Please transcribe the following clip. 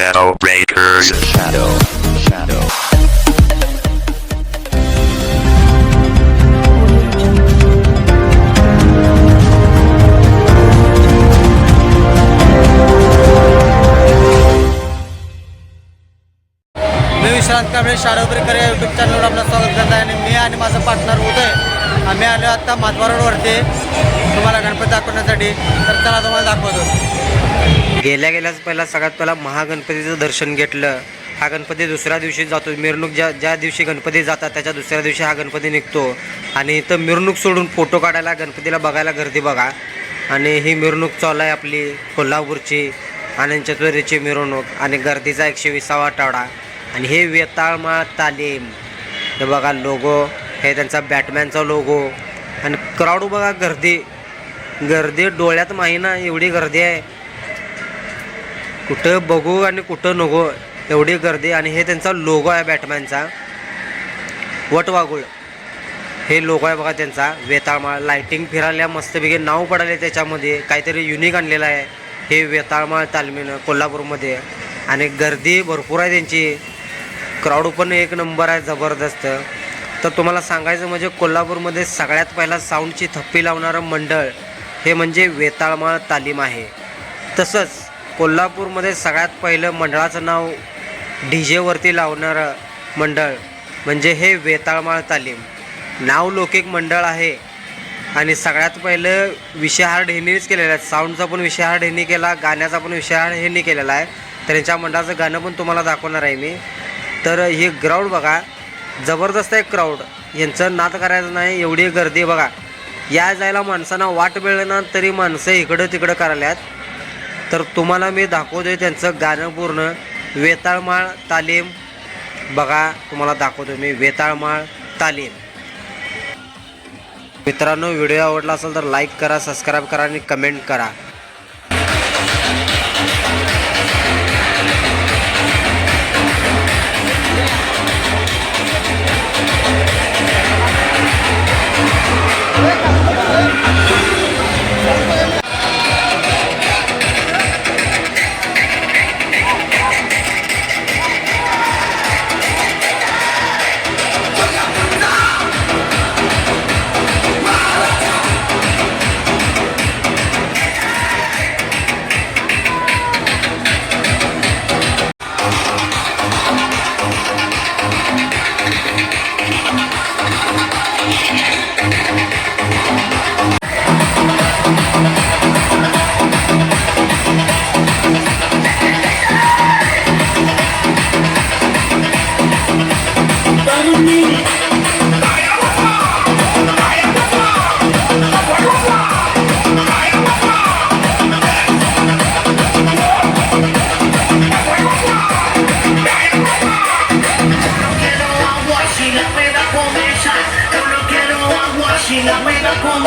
Shadow Breakers. Shadow. Shadow. मी विश्रांत कांबळे शाळा breaker या यूट्यूब चॅनलवर आपलं स्वागत करत आहे आणि मी आणि माझं पार्टनर उदय आम्ही आलो आत्ता माधवा रोडवरती तुम्हाला गणपती दाखवण्यासाठी तर चला तुम्हाला दाखवतो गेल्या गेल्याच पहिला सगळ्यात पहिला महागणपतीचं दर्शन घेतलं. हा गणपती दुसऱ्या दिवशी जातो. मिरवणूक ज्या ज्या दिवशी गणपती जातात त्याच्या दुसऱ्या दिवशी हा गणपती निघतो. आणि इथं मिरवणूक सोडून फोटो काढायला गणपतीला बघायला गर्दी बघा. आणि ही मिरवणूक चालू आहे आपली कोल्हापूरची आनंद चतुर्थीची मिरवणूक. आणि गर्दीचा एकशे विसावा आठवडा. आणि हे वेताळमाळ तालीम. हे बघा लोगो हे त्यांचा बॅटमॅनचा लोगो आणि क्राऊड बघा गर्दी. गर्दी डोळ्यात माहीना एवढी गर्दी आहे. कुठं बघू आणि कुठं नको एवढी गर्दी. आणि हे त्यांचा लोगो आहे बॅटमॅनचा वटवागुळ हे लोगो आहे बघा त्यांचा. वेताळमाळ. लायटिंग फिरायला मस्तपैकी नाव पडाले त्याच्यामध्ये. काहीतरी युनिक आणलेलं आहे. हे वेताळमाळ तालमीनं कोल्हापूरमध्ये. आणि गर्दी भरपूर आहे त्यांची. क्राऊड पण एक नंबर आहे जबरदस्त. तर तुम्हाला सांगायचं म्हणजे कोल्हापूरमध्ये सगळ्यात पहिला साऊंडची थप्पी लावणारं मंडळ हे म्हणजे वेताळमाळ तालीम आहे. तसंच कोल्हापूरमध्ये सगळ्यात पहिलं मंडळाचं नाव डी जेवरती लावणारं मंडळ म्हणजे हे वेताळमाळ तालीम. नाव लौकिक मंडळ आहे. आणि सगळ्यात पहिलं विषयहार ढेनीच केलेलं आहे. साऊंडचा पण विषयहार ढेनी केला गाण्याचा पण विषयहार ढेनी केलेला आहे. तर यांच्या मंडळाचं गाणं पण तुम्हाला दाखवणार आहे मी. तर हे ग्राउंड बघा जबरदस्त आहे क्राऊड यांचं नात करायचं नाही एवढी गर्दी बघा. या जायला माणसांना वाट मिळेल ना तरी माणसं इकडं तिकडं करायल्यात तर तुम्हाला मी दाखवतोय त्यांचं गाणं पूर्ण. वेताळमाळ तालीम. बघा तुम्हाला दाखवतो मी वेताळमाळ तालीम. मित्रांनो व्हिडिओ आवडला असेल तर लाईक करा सबस्क्राईब करा आणि कमेंट करा. She love me the cool